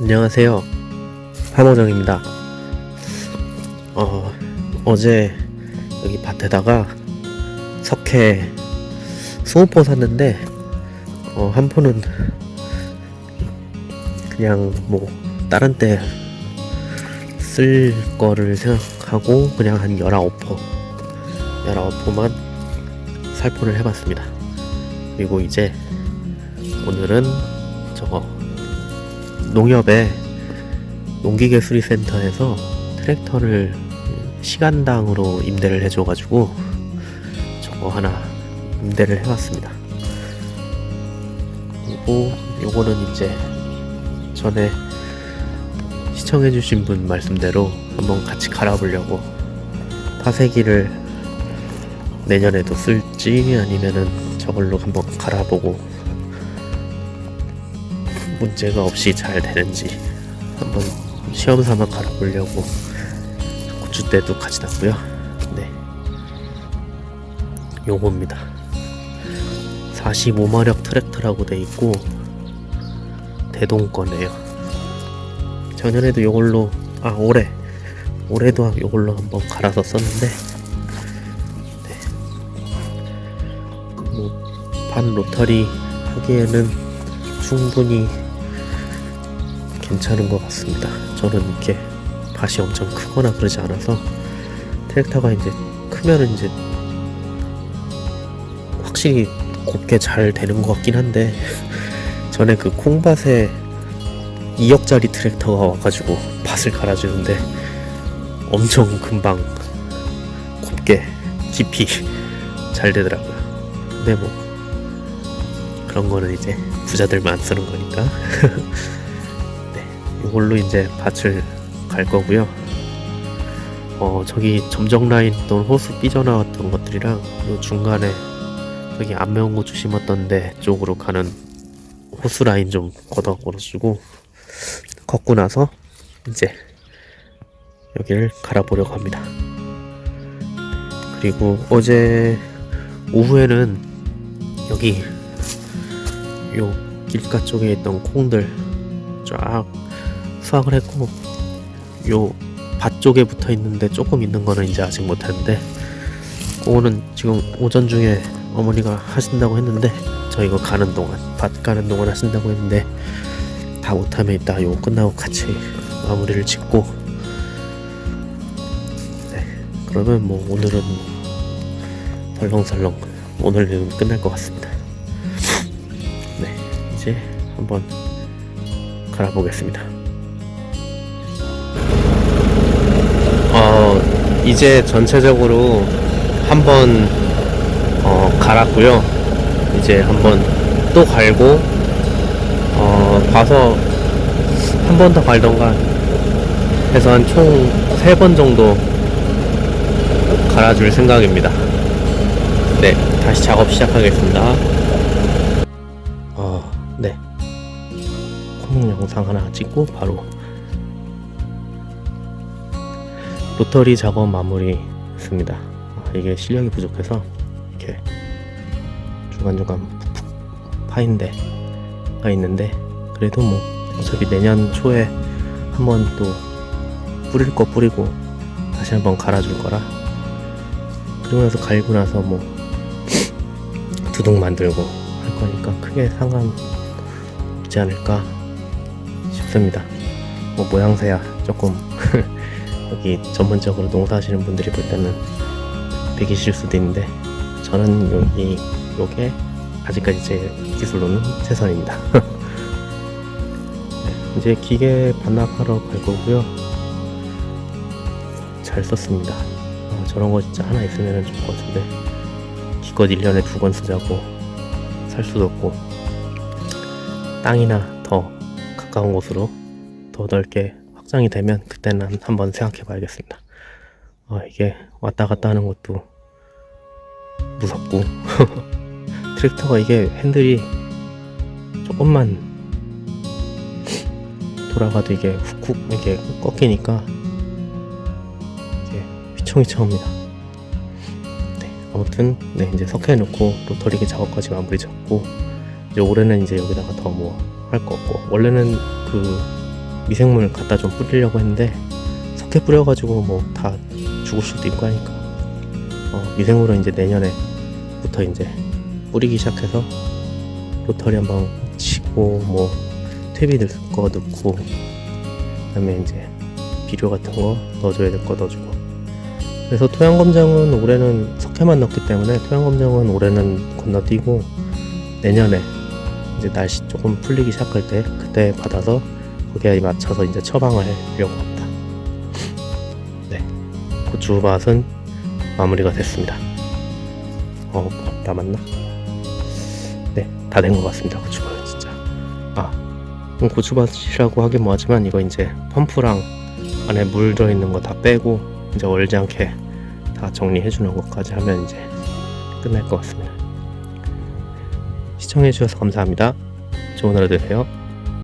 안녕하세요. 한호정입니다. 어, 어제 여기 밭에다가 석회 20포 샀는데, 어, 한 포는 그냥 뭐, 다른 때 쓸 거를 생각하고 그냥 한 19포, 19포만 살포를 해봤습니다. 그리고 이제 오늘은 농협의 농기계 수리센터에서 트랙터를 시간당으로 임대를 해줘가지고 저거 하나 임대를 해봤습니다. 그리고 요거는 이제 전에 시청해주신 분 말씀대로 한번 같이 갈아보려고 파쇄기를 내년에도 쓸지 아니면은 저걸로 한번 갈아보고 문제가 없이 잘 되는지 한번 시험 삼아 갈아보려고 고추대도 가져왔고요. 네, 요겁니다. 45마력 트랙터라고 돼 있고 대동 거네요. 작년에도 요걸로 아 올해 올해도 요걸로 한번 갈아서 썼는데 네. 뭐 반 로터리 하기에는 충분히 괜찮은 것 같습니다. 저는 이렇게 밭이 엄청 크거나 그러지 않아서 트랙터가 이제 크면은 이제 확실히 곱게 잘 되는 것 같긴 한데 전에 그 콩밭에 2억짜리 트랙터가 와가지고 밭을 갈아주는데 엄청 금방 곱게 깊이 잘 되더라고요. 근데 뭐 그런 거는 이제 부자들만 쓰는 거니까. 이걸로 이제 밭을 갈 거고요. 어 저기 점정 라인 또 호수 삐져나왔던 것들이랑 요 중간에 저기 안면고추 심었던데 쪽으로 가는 호수 라인 좀 걷어 걸어주고 걷고 나서 이제 여기를 갈아보려고 합니다. 그리고 어제 오후에는 여기 요 길가 쪽에 있던 콩들 쫙 수확을 했고 요 밭 쪽에 붙어 있는데 조금 있는 거는 이제 아직 못했는데 그거는 지금 오전 중에 어머니가 하신다고 했는데 저 이거 가는 동안 밭 가는 동안 하신다고 했는데 다 못하면 이따 요 끝나고 같이 마무리를 짓고 네 그러면 뭐 오늘은 설렁설렁 오늘은 끝날 것 같습니다. 네 이제 한번 갈아보겠습니다 어, 이제 전체적으로 한번 어, 갈았고요. 이제 한번 또 갈고 어, 봐서 한 번 더 갈던가 해서 한 총 세 번 정도 갈아줄 생각입니다. 네, 다시 작업 시작하겠습니다. 어, 네. 콩 영상 하나 찍고 바로 로터리 작업 마무리 했습니다. 아, 이게 실력이 부족해서 이렇게 중간중간 파인 데가 있는데 그래도 뭐 어차피 내년 초에 한번 또 뿌릴 거 뿌리고 다시 한번 갈아줄 거라 그러고 나서 갈고 나서 뭐 두둑 만들고 할 거니까 크게 상관 없지 않을까 싶습니다. 뭐 모양새야 조금 여기 전문적으로 농사하시는 분들이 볼 때는 배기실 수도 있는데 저는 여기 요게 아직까지 제 기술로는 최선입니다. 네, 이제 기계 반납하러 갈 거고요. 잘 썼습니다. 아, 저런 거 진짜 하나 있으면 좋을 것 같은데 기껏 1년에 두번 쓰자고 살 수도 없고 땅이나 더 가까운 곳으로 더 넓게 확장이 되면 그때는 한번 생각해 봐야겠습니다. 어, 이게 왔다 갔다 하는 것도 무섭고 트랙터가 이게 핸들이 조금만 돌아가도 이게 훅훅 이렇게 꺾이니까 이게 휘청휘청합니다. 네, 아무튼 네 이제 석회 놓고 로터리기 작업까지 마무리 잡고 이제 올해는 이제 여기다가 더 뭐 할 거 없고 원래는 그 미생물 갖다 좀 뿌리려고 했는데 석회 뿌려가지고 뭐 다 죽을 수도 있고 하니까 어, 미생물은 이제 내년에부터 이제 뿌리기 시작해서 로터리 한번 치고 뭐 퇴비 넣을 거 넣고 그다음에 이제 비료 같은 거 넣어줘야 될 거 넣어주고. 그래서 토양 검정은 올해는 석회만 넣기 때문에 토양 검정은 올해는 건너뛰고 내년에 이제 날씨 조금 풀리기 시작할 때 그때 받아서 거기에 맞춰서 이제 처방을 하려고 합니다. 네, 고추밭은 마무리가 됐습니다. 어, 남았나? 네, 다 된 것 같습니다. 고추밭은 진짜. 아, 음, 고추밭이라고 하긴 뭐하지만 이거 이제 펌프랑 안에 물 들어있는 거 다 빼고 이제 얼지 않게 다 정리해 주는 것까지 하면 이제 끝날 것 같습니다. 시청해 주셔서 감사합니다. 좋은 하루 되세요.